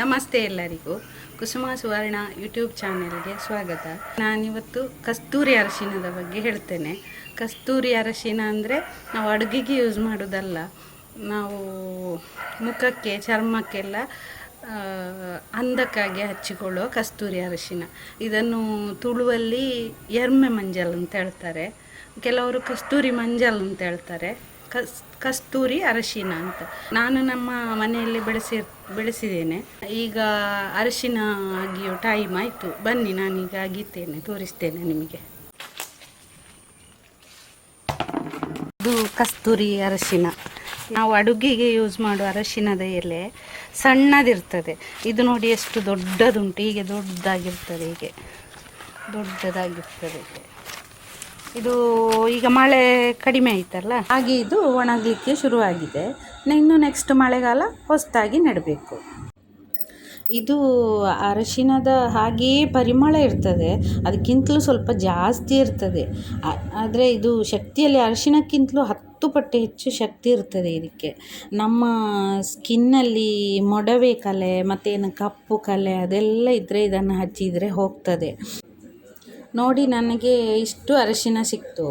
ನಮಸ್ತೆ ಎಲ್ಲರಿಗೂ. ಕುಸುಮ ಸುವರ್ಣ ಯೂಟ್ಯೂಬ್ ಚಾನೆಲ್ಗೆ ಸ್ವಾಗತ. ನಾನಿವತ್ತು ಕಸ್ತೂರಿ ಅರಶಿನದ ಬಗ್ಗೆ ಹೇಳ್ತೇನೆ. ಕಸ್ತೂರಿ ಅರಶಿನ ಅಂದರೆ ನಾವು ಅಡುಗೆಗೆ ಯೂಸ್ ಮಾಡೋದಲ್ಲ. ನಾವು ಮುಖಕ್ಕೆ, ಚರ್ಮಕ್ಕೆಲ್ಲ ಅಂದಕ್ಕಾಗಿ ಹಚ್ಚಿಕೊಳ್ಳುವ ಕಸ್ತೂರಿ ಅರಶಿನ ಇದನ್ನು ತುಳುವಲ್ಲಿ ಎರ್ಮೆ ಮಂಜಲ್ ಅಂತ ಹೇಳ್ತಾರೆ. ಕೆಲವರು ಕಸ್ತೂರಿ ಮಂಜಲ್ ಅಂತ ಹೇಳ್ತಾರೆ. ಕಸ್, ಕಸ್ತೂರಿ ಅರಶಿನ ಅಂತ. ನಾನು ನಮ್ಮ ಮನೆಯಲ್ಲಿ ಬೆಳೆಸಿ, ಬೆಳೆಸಿದ್ದೇನೆ. ಈಗ ಅರಶಿನ ಆಗಿಯೋ ಟೈಮ್ ಆಯಿತು. ಬನ್ನಿ, ನಾನೀಗ ಅಗಿತೇನೆ ತೋರಿಸ್ತೇನೆ ನಿಮಗೆ. ಇದು ಕಸ್ತೂರಿ ಅರಶಿನ. ನಾವು ಅಡುಗೆಗೆ ಯೂಸ್ ಮಾಡುವ ಅರಶಿನದ ಎಲೆ ಸಣ್ಣದಿರ್ತದೆ. ಇದು ನೋಡಿ ಎಷ್ಟು ದೊಡ್ಡದುಂಟು. ಹೀಗೆ ದೊಡ್ಡದಾಗಿರ್ತದೆ ಹೀಗೆ ದೊಡ್ಡದಾಗಿರ್ತದೆ. ಇದು ಈಗ ಮಳೆ ಕಡಿಮೆ ಆಯ್ತಲ್ಲ ಹಾಗೆ ಇದು ಒಣಗಲಿಕ್ಕೆ ಶುರುವಾಗಿದೆ. ಇನ್ನು ನೆಕ್ಸ್ಟ್ ಮಳೆಗಾಲ ಹೊಸದಾಗಿ ನೆಡಬೇಕು. ಇದು ಅರಶಿನದ ಹಾಗೆಯೇ ಪರಿಮಳ ಇರ್ತದೆ. ಅದಕ್ಕಿಂತಲೂ ಸ್ವಲ್ಪ ಜಾಸ್ತಿ ಇರ್ತದೆ. ಆದರೆ ಇದು ಶಕ್ತಿಯಲ್ಲಿ ಅರಶಿನಕ್ಕಿಂತಲೂ ಹತ್ತು ಪಟ್ಟು ಹೆಚ್ಚು ಶಕ್ತಿ ಇರ್ತದೆ ಇದಕ್ಕೆ. ನಮ್ಮ ಸ್ಕಿನ್ನಲ್ಲಿ ಮೊಡವೆ ಕಲೆ, ಮತ್ತೇನು ಕಪ್ಪು ಕಲೆ ಅದೆಲ್ಲ ಇದ್ದರೆ ಇದನ್ನು ಹಚ್ಚಿದರೆ ಹೋಗ್ತದೆ. ನೋಡಿ ನನಗೆ ಇಷ್ಟು ಅರಶಿನ ಸಿಕ್ತು.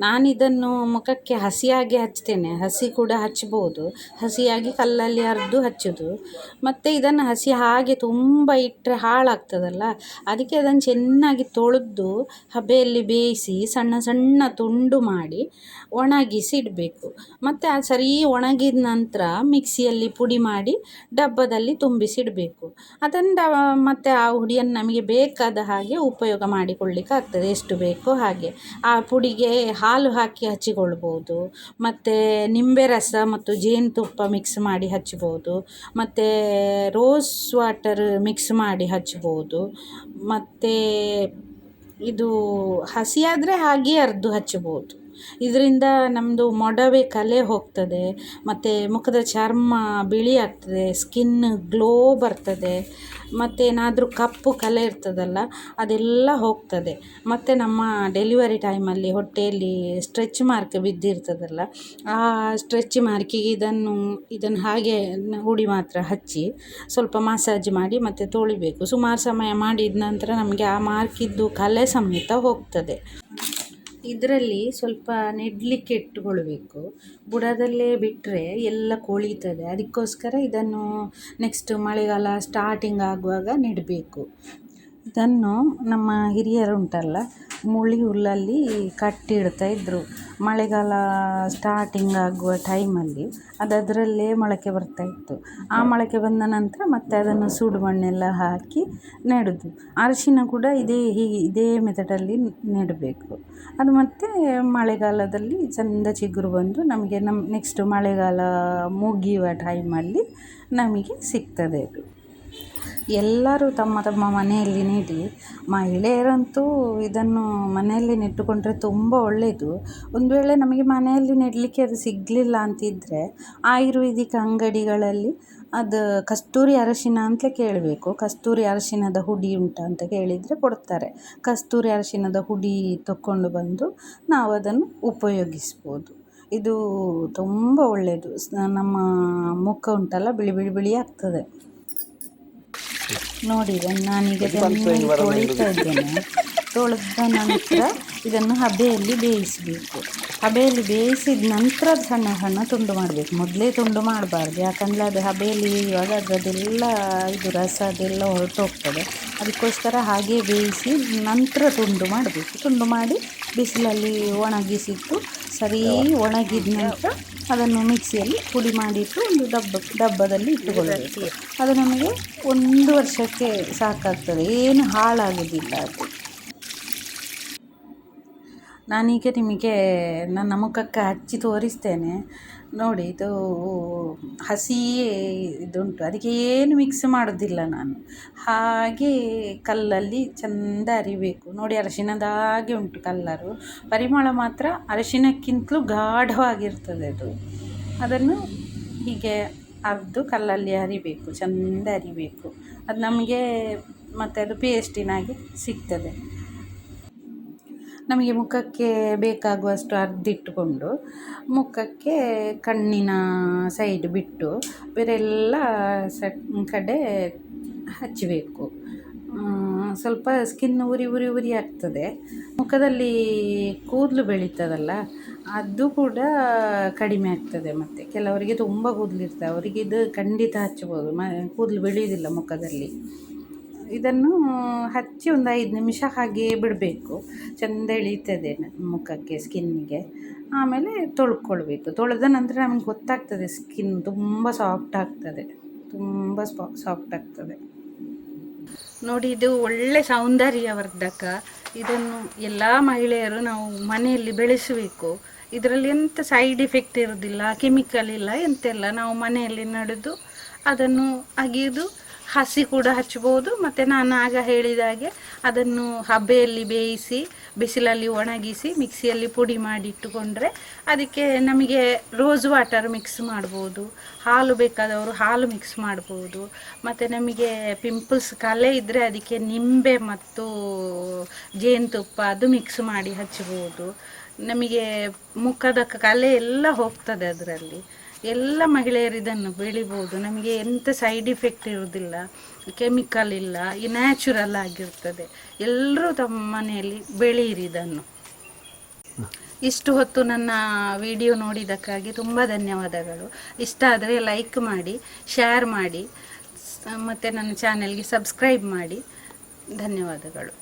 ನಾನಿದನ್ನು ಮುಖಕ್ಕೆ ಹಸಿಯಾಗಿ ಹಚ್ತೇನೆ. ಹಸಿ ಕೂಡ ಹಚ್ಬೋದು. ಹಸಿಯಾಗಿ ಕಲ್ಲಲ್ಲಿ ಅರೆದು ಹಚ್ಚೋದು. ಮತ್ತು ಇದನ್ನು ಹಸಿ ಹಾಗೆ ತುಂಬ ಇಟ್ಟರೆ ಹಾಳಾಗ್ತದಲ್ಲ? ಅದಕ್ಕೆ ಅದನ್ನು ಚೆನ್ನಾಗಿ ತೊಳೆದು ಹಬೆಯಲ್ಲಿ ಬೇಯಿಸಿ ಸಣ್ಣ ಸಣ್ಣ ತುಂಡು ಮಾಡಿ ಒಣಗಿಸಿ ಇಡಬೇಕು. ಮತ್ತು ಅದು ಸರಿ ಒಣಗಿದ ನಂತರ ಮಿಕ್ಸಿಯಲ್ಲಿ ಪುಡಿ ಮಾಡಿ ಡಬ್ಬದಲ್ಲಿ ತುಂಬಿಸಿಡಬೇಕು ಅದನ್ನು ಮತ್ತೆ ಆ ಹುಡಿಯನ್ನು ನಮಗೆ ಬೇಕಾದ ಹಾಗೆ ಉಪಯೋಗ ಮಾಡಿಕೊಳ್ಳಿಕ್ಕೆ ಆಗ್ತದೆ, ಎಷ್ಟು ಬೇಕೋ ಹಾಗೆ. ಆ ಪುಡಿಗೆ ಹಾಲು ಹಾಕಿ ಹಚ್ಚಿಕೊಳ್ಬೋದು, ಮತ್ತು ನಿಂಬೆ ರಸ ಮತ್ತು ಜೇನುತುಪ್ಪ ಮಿಕ್ಸ್ ಮಾಡಿ ಹಚ್ಬೋದು, ಮತ್ತು ರೋಸ್ ವಾಟರ್ ಮಿಕ್ಸ್ ಮಾಡಿ ಹಚ್ಬೋದು, ಮತ್ತು ಇದು ಹಸಿಯಾದರೆ ಹಾಗೆ ಅರ್ದು ಹಚ್ಬೋದು. ಇದರಿಂದ ನಮ್ಮದು ಮೊಡವೆ ಕಲೆ ಹೋಗ್ತದೆ, ಮತ್ತು ಮುಖದ ಚರ್ಮ ಬಿಳಿ ಆಗ್ತದೆ ಸ್ಕಿನ್ ಗ್ಲೋ ಬರ್ತದೆ ಮತ್ತೇನಾದರೂ ಕಪ್ಪು ಕಲೆ ಇರ್ತದಲ್ಲ, ಅದೆಲ್ಲ ಹೋಗ್ತದೆ. ಮತ್ತು ನಮ್ಮ ಡೆಲಿವರಿ ಟೈಮಲ್ಲಿ ಹೊಟ್ಟೆಯಲ್ಲಿ ಸ್ಟ್ರೆಚ್ ಮಾರ್ಕ್ ಬಿದ್ದಿರ್ತದಲ್ಲ, ಆ ಸ್ಟ್ರೆಚ್ ಮಾರ್ಕಿಗೆ ಇದನ್ನು ಇದನ್ನು ಹಾಗೆ ಹುಡಿ ಮಾತ್ರ ಹಚ್ಚಿ ಸ್ವಲ್ಪ ಮಸಾಜ್ ಮಾಡಿ ಮತ್ತು ತೊಳಿಬೇಕು. ಸುಮಾರು ಸಮಯ ಮಾಡಿದ ನಂತರ ನಮಗೆ ಆ ಮಾರ್ಕಿದ್ದು ಕಲೆ ಸಮೇತ ಹೋಗ್ತದೆ. ಇದರಲ್ಲಿ ಸ್ವಲ್ಪ ನೆಡಲಿಕ್ಕೆ ಇಟ್ಟುಕೊಳ್ಬೇಕು ಬುಡದಲ್ಲೇ ಬಿಟ್ಟರೆ ಎಲ್ಲ ಕೊಳೀತದೆ. ಅದಕ್ಕೋಸ್ಕರ ಇದನ್ನು ನೆಕ್ಸ್ಟ್ ಮಳೆಗಾಲ ಸ್ಟಾರ್ಟಿಂಗ್ ಆಗುವಾಗ ನೆಡಬೇಕು. ಇದನ್ನು ನಮ್ಮ ಹಿರಿಯರು ಉಂಟಲ್ಲ ಮುಳಿ ಹುಲ್ಲಲ್ಲಿ ಕಟ್ಟಿಡ್ತಾ ಇದ್ದರು ಮಳೆಗಾಲ ಸ್ಟಾರ್ಟಿಂಗ್ ಆಗುವ ಟೈಮಲ್ಲಿ ಅದು ಅದರಲ್ಲೇ ಮೊಳಕೆ ಬರ್ತಾಯಿತ್ತು ಆ ಮೊಳಕೆ ಬಂದ ನಂತರ ಮತ್ತೆ ಅದನ್ನು ಸೂಡು ಮಣ್ಣೆಲ್ಲ ಹಾಕಿ ನೆಡೋದು. ಅರಿಶಿನ ಕೂಡ ಇದೇ ಹೀಗೆ ಇದೇ ಮೆಥಡಲ್ಲಿ ನೆಡಬೇಕು. ಅದು ಮತ್ತೆ ಮಳೆಗಾಲದಲ್ಲಿ ಚೆಂದ ಚಿಗುರು ಬಂದು ನಮಗೆ ನಮ್ಮ ನೆಕ್ಸ್ಟ್ ಮಳೆಗಾಲ ಮುಗಿಯುವ ಟೈಮಲ್ಲಿ ನಮಗೆ ಸಿಗ್ತದೆ ಅದು. ಎಲ್ಲರೂ ತಮ್ಮ ತಮ್ಮ ಮನೆಯಲ್ಲಿ ನೆಡಿ, ಮಹಿಳೆಯರಂತೂ ಇದನ್ನು ಮನೆಯಲ್ಲಿ ನೆಟ್ಟುಕೊಂಡ್ರೆ ತುಂಬ ಒಳ್ಳೆಯದು ಒಂದು ವೇಳೆ ನಮಗೆ ಮನೆಯಲ್ಲಿ ನೆಡಲಿಕ್ಕೆ ಅದು ಸಿಗಲಿಲ್ಲ ಅಂತಿದ್ದರೆ ಆಯುರ್ವೇದಿಕ್ ಅಂಗಡಿಗಳಲ್ಲಿ ಅದು ಕಸ್ತೂರಿ ಅರಶಿನ ಅಂತಲೇ ಕೇಳಬೇಕು. ಕಸ್ತೂರಿ ಅರಶಿನದ ಹುಡಿ ಉಂಟಾ ಅಂತ ಕೇಳಿದರೆ ಕೊಡ್ತಾರೆ. ಕಸ್ತೂರಿ ಅರಶಿನದ ಹುಡಿ ತಗೊಂಡು ಬಂದು ನಾವು ಅದನ್ನು ಉಪಯೋಗಿಸ್ಬೋದು. ಇದು ತುಂಬ ಒಳ್ಳೆಯದು ನಮ್ಮ ಮುಖ ಉಂಟಲ್ಲ, ಬಿಳಿ ಬಿಳಿ ಬಿಳಿ ಆಗ್ತದೆ. ನೋಡಿ ಇದನ್ನು ನಾನೀಗ ಚೆನ್ನಾಗಿ ತೊಳಿತಾ ಇದ್ದೇನೆ. ತೊಳೆದ ನಂತರ ಇದನ್ನು ಹಬೆಯಲ್ಲಿ ಬೇಯಿಸಬೇಕು. ಹಬೆಯಲ್ಲಿ ಬೇಯಿಸಿದ ನಂತರ ಸಣ್ಣ ಸಣ್ಣ ತುಂಡು ಮಾಡಬೇಕು. ಮೊದಲೇ ತುಂಡು ಮಾಡಬಾರ್ದು. ಯಾಕಂದರೆ ಅದು ಹಬೆಯಲ್ಲಿ ಇವಾಗ ಅದರದ್ದೆಲ್ಲ ಇದು ರಸ ಅದೆಲ್ಲ ಹೊರಟೋಗ್ತದೆ. ಅದಕ್ಕೋಸ್ಕರ ಹಾಗೆ ಬೇಯಿಸಿ ನಂತರ ತುಂಡು ಮಾಡಬೇಕು. ತುಂಡು ಮಾಡಿ ಬಿಸಿಲಲ್ಲಿ ಒಣಗಿಸಿಟ್ಟು ಸರಿ ಒಣಗಿದ ನಂತರ ಅದನ್ನು ಮಿಕ್ಸಿಯಲ್ಲಿ ಪುಡಿ ಮಾಡಿಟ್ಟು ಒಂದು ಡಬ್ಬ ಡಬ್ಬದಲ್ಲಿ ಇಟ್ಟುಕೊಳ್ಳಬೇಕು. ಅದು ನಮಗೆ ಒಂದು ವರ್ಷಕ್ಕೆ ಸಾಕಾಗ್ತದೆ. ಏನು ಹಾಳಾಗೋದಿಲ್ಲ ಅದು. ನಾನೀಗ ನಿಮಗೆ ನನ್ನ ಮುಖಕ್ಕೆ ಹಚ್ಚಿ ತೋರಿಸ್ತೇನೆ. ನೋಡಿ, ಇದು ಹಸಿಯೇ ಇದುಂಟು. ಅದಕ್ಕೆ ಏನು ಮಿಕ್ಸ್ ಮಾಡೋದಿಲ್ಲ ನಾನು. ಹಾಗೆ ಕಲ್ಲಲ್ಲಿ ಚೆಂದ ಅರಿಬೇಕು. ನೋಡಿ, ಅರಶಿನದಾಗೆ ಉಂಟು ಕಲ್ಲರು. ಪರಿಮಳ ಮಾತ್ರ ಅರಶಿನಕ್ಕಿಂತಲೂ ಗಾಢವಾಗಿರ್ತದೆ ಅದು. ಅದನ್ನು ಹೀಗೆ ಅರ್ದು ಕಲ್ಲಲ್ಲಿ ಅರಿಬೇಕು, ಚೆಂದ ಅರಿಬೇಕು. ಅದು ನಮಗೆ ಮತ್ತು ಅದು ಪೇಸ್ಟಿನಾಗಿ ಸಿಗ್ತದೆ. ನಮಗೆ ಮುಖಕ್ಕೆ ಬೇಕಾಗುವಷ್ಟು ಅರ್ದಿಟ್ಟುಕೊಂಡು ಮುಖಕ್ಕೆ ಕಣ್ಣಿನ ಸೈಡ್ ಬಿಟ್ಟು ಬೇರೆಲ್ಲ ಸ ಕಡೆ ಹಚ್ಚಬೇಕು ಸ್ವಲ್ಪ ಸ್ಕಿನ್ ಉರಿ ಉರಿ ಉರಿ ಆಗ್ತದೆ. ಮುಖದಲ್ಲಿ ಕೂದಲು ಬೆಳೀತದಲ್ಲ, ಅದು ಕೂಡ ಕಡಿಮೆ ಆಗ್ತದೆ ಮತ್ತು. ಕೆಲವರಿಗೆ ತುಂಬ ಕೂದಲಿರ್ತವೆ ಅವರಿಗೆ ಇದು ಖಂಡಿತ ಹಚ್ಬೋದು. ಮ, ಕೂದಲು ಬೆಳೆಯೋದಿಲ್ಲ ಮುಖದಲ್ಲಿ. ಇದನ್ನು ಹಚ್ಚಿ ಒಂದು ಐದು ನಿಮಿಷ ಹಾಗೆ ಬಿಡಬೇಕು. ಚೆಂದ ಎಳೀತದೆ ನ- ಮುಖಕ್ಕೆ ಸ್ಕಿನ್ನಿಗೆ ಆಮೇಲೆ ತೊಳ್ಕೊಳ್ಬೇಕು. ತೊಳೆದ ನಂತರ ನಮಗೆ ಗೊತ್ತಾಗ್ತದೆ, ಸ್ಕಿನ್ ತುಂಬ ಸಾಫ್ಟ್ ಆಗ್ತದೆ. ತುಂಬ ಸಾಫ್ಟ್ ಆಗ್ತದೆ. ನೋಡಿ, ಇದು ಒಳ್ಳೆ ಸೌಂದರ್ಯವರ್ಧಕ. ಇದನ್ನು ಎಲ್ಲ ಮಹಿಳೆಯರು ನಾವು ಮನೆಯಲ್ಲಿ ಬೆಳೆಸಬೇಕು. ಇದರಲ್ಲಿ ಎಂಥ ಸೈಡ್ ಎಫೆಕ್ಟ್ ಇರೋದಿಲ್ಲ ಕೆಮಿಕಲ್ ಇಲ್ಲ ಎಂತೆಲ್ಲ ನಾವು ಮನೆಯಲ್ಲಿ ನಡೆದು ಅದನ್ನು ಅಗಿದು ಹಸಿ ಕೂಡ ಹಚ್ಚಬಹುದು, ಮತ್ತು ನಾನು ಆಗ ಹೇಳಿದ ಹಾಗೆ ಅದನ್ನು ಹಬ್ಬೆಯಲ್ಲಿ ಬೇಯಿಸಿ, ಬಿಸಿಲಲ್ಲಿ ಒಣಗಿಸಿ ಮಿಕ್ಸಿಯಲ್ಲಿ ಪುಡಿ ಮಾಡಿ ಇಟ್ಟುಕೊಂಡ್ರೆ ಅದಕ್ಕೆ ನಮಗೆ ರೋಸ್ ವಾಟರ್ ಮಿಕ್ಸ್ ಮಾಡ್ಬೋದು, ಹಾಲು ಬೇಕಾದವರು ಹಾಲು ಮಿಕ್ಸ್ ಮಾಡ್ಬೋದು, ಮತ್ತು ನಮಗೆ ಪಿಂಪಲ್ಸ್ ಕಲೆ ಇದ್ದರೆ ಅದಕ್ಕೆ ನಿಂಬೆ ಮತ್ತು ಜೇನುತುಪ್ಪ ಅದು ಮಿಕ್ಸ್ ಮಾಡಿ ಹಚ್ಚಬಹುದು ನಮಗೆ ಮುಖದ ಕಲೆ ಎಲ್ಲ ಹೋಗ್ತದೆ ಅದರಲ್ಲಿ. ಎಲ್ಲ ಮಹಿಳೆಯರು ಇದನ್ನು ಬೆಳಿಬೋದು. ನಮಗೆ ಎಂಥ ಸೈಡ್ ಇಫೆಕ್ಟ್ ಇರುವುದಿಲ್ಲ. ಕೆಮಿಕಲ್ ಇಲ್ಲ, ಈ ನ್ಯಾಚುರಲ್ ಆಗಿರ್ತದೆ. ಎಲ್ಲರೂ ತಮ್ಮ ಮನೆಯಲ್ಲಿ ಬೆಳೆಯಿರಿ ಇದನ್ನು. ಇಷ್ಟು ಹೊತ್ತು ನನ್ನ ವಿಡಿಯೋ ನೋಡಿದ್ದಕ್ಕಾಗಿ ತುಂಬ ಧನ್ಯವಾದಗಳು. ಇಷ್ಟ ಆದರೆ ಲೈಕ್ ಮಾಡಿ ಶೇರ್ ಮಾಡಿ ಮತ್ತು ನನ್ನ ಚಾನೆಲ್ಗೆ ಸಬ್ಸ್ಕ್ರೈಬ್ ಮಾಡಿ. ಧನ್ಯವಾದಗಳು.